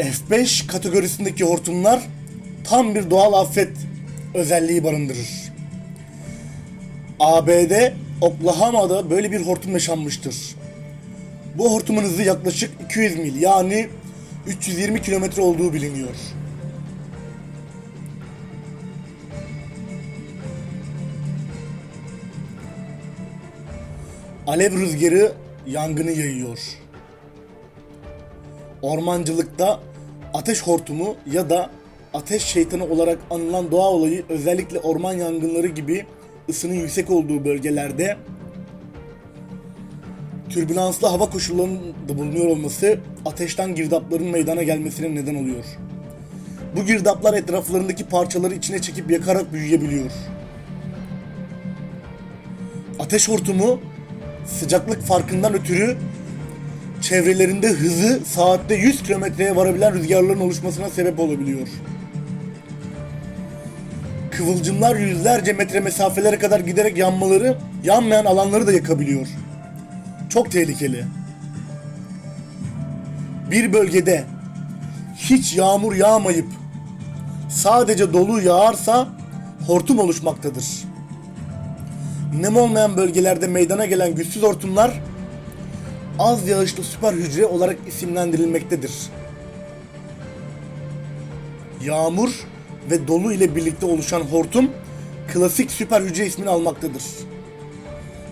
F5 kategorisindeki hortumlar tam bir doğal afet özelliği barındırır. ABD Oklahoma'da böyle bir hortum yaşanmıştır. Bu hortumun hızı yaklaşık 200 mil yani 320 kilometre olduğu biliniyor. Alev rüzgarı yangını yayıyor. Ormancılıkta ateş hortumu ya da ateş şeytanı olarak anılan doğa olayı özellikle orman yangınları gibi ısının yüksek olduğu bölgelerde türbülanslı hava koşullarının da bulunuyor olması ateşten girdapların meydana gelmesine neden oluyor. Bu girdaplar etraflarındaki parçaları içine çekip yakarak büyüyebiliyor. Ateş hortumu sıcaklık farkından ötürü çevrelerinde hızı saatte 100 kilometreye varabilen rüzgarların oluşmasına sebep olabiliyor. Kıvılcımlar yüzlerce metre mesafelere kadar giderek yanmaları, yanmayan alanları da yakabiliyor. Çok tehlikeli. Bir bölgede hiç yağmur yağmayıp sadece dolu yağarsa hortum oluşmaktadır. Nem olmayan bölgelerde meydana gelen güçsüz hortumlar az yağışlı süper hücre olarak isimlendirilmektedir. Yağmur ve dolu ile birlikte oluşan hortum klasik süper hücre ismini almaktadır.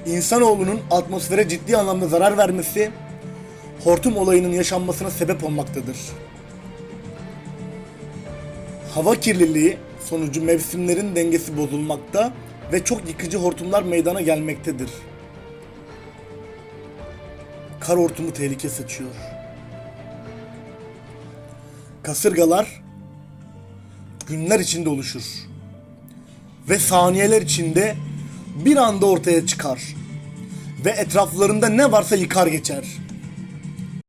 İnsanoğlunun atmosfere ciddi anlamda zarar vermesi hortum olayının yaşanmasına sebep olmaktadır. Hava kirliliği sonucu mevsimlerin dengesi bozulmakta ve çok yıkıcı hortumlar meydana gelmektedir. Kar hortumu tehlike saçıyor. Kasırgalar günler içinde oluşur. Ve saniyeler içinde bir anda ortaya çıkar. Ve etraflarında ne varsa yıkar geçer.